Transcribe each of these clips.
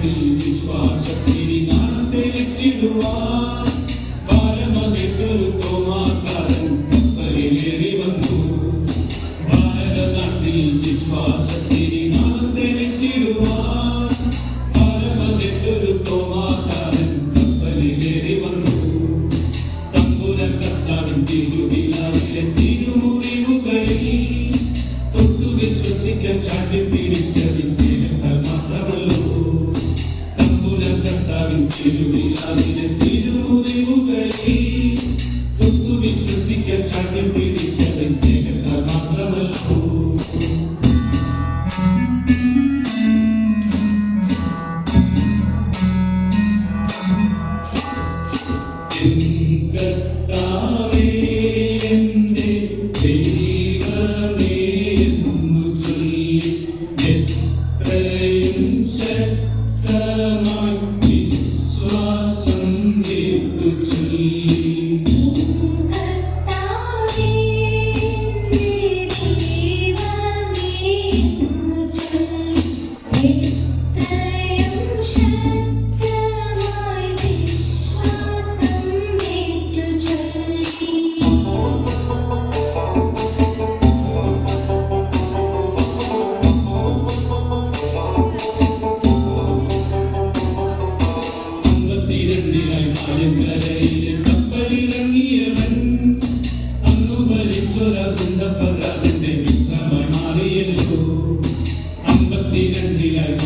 വിശ്വാസത്തിൽ വിശ്വാസത്തിൽ തിരുമുറിവുകളിൽ തൊട്ടു വിശ്വസിക്കാൻ ചാട്ടിപ്പിടിച്ചു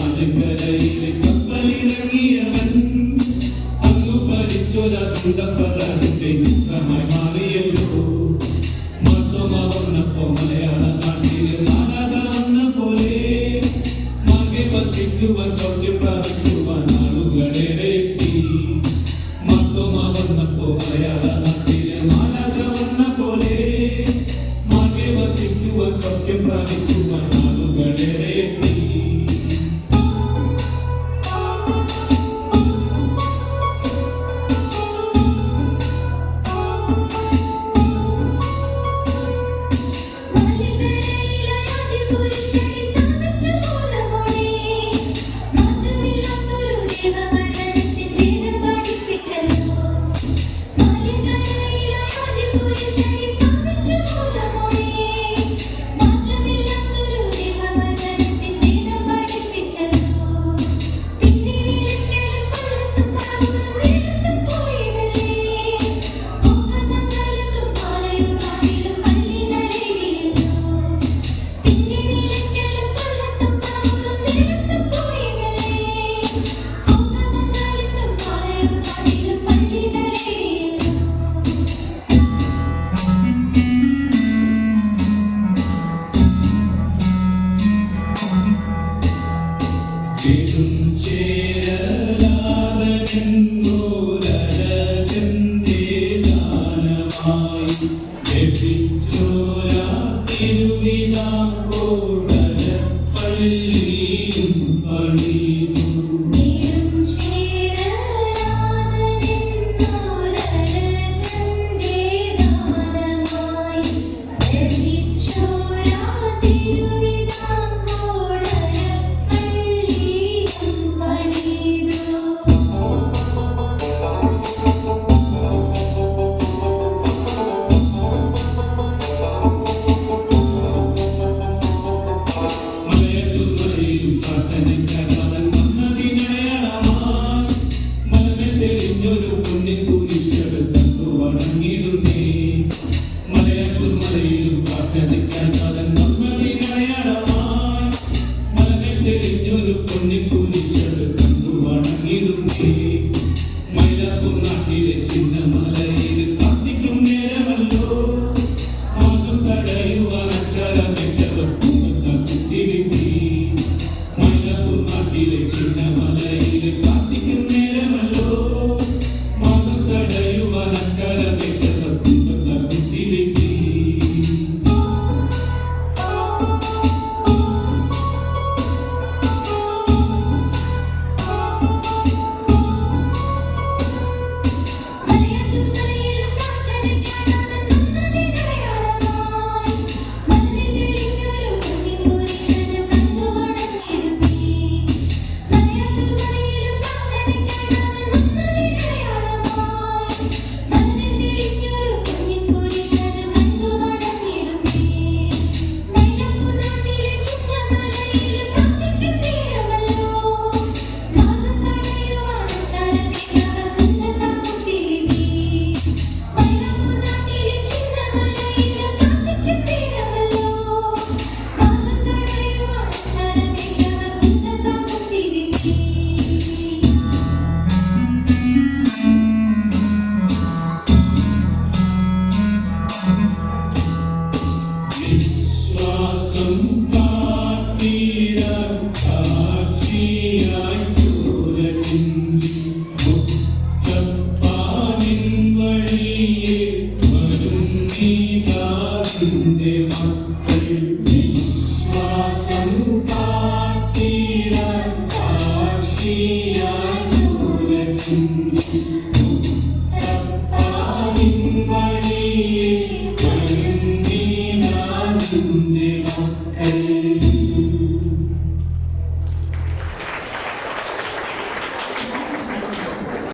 രാജകരയിലെ കപ്പലിറങ്ങിയവൻ അന്നു പരിച്ചൊരാന്തപരാജത്തെ ചിത്രമായി മാറിയല്ലോ. മർദ്ദമ വന്നപ്പോ മലയാള നാട്ടിലെ നാടക വന്ന പോലെ മാകെ വസിക്കുവാൻ സൗഖ്യം പ്രാപിക്കുവാൻ ആളുകളെ മർദ്ദമ വന്നപ്പോ പ്രാപിക്കുവാൻ See.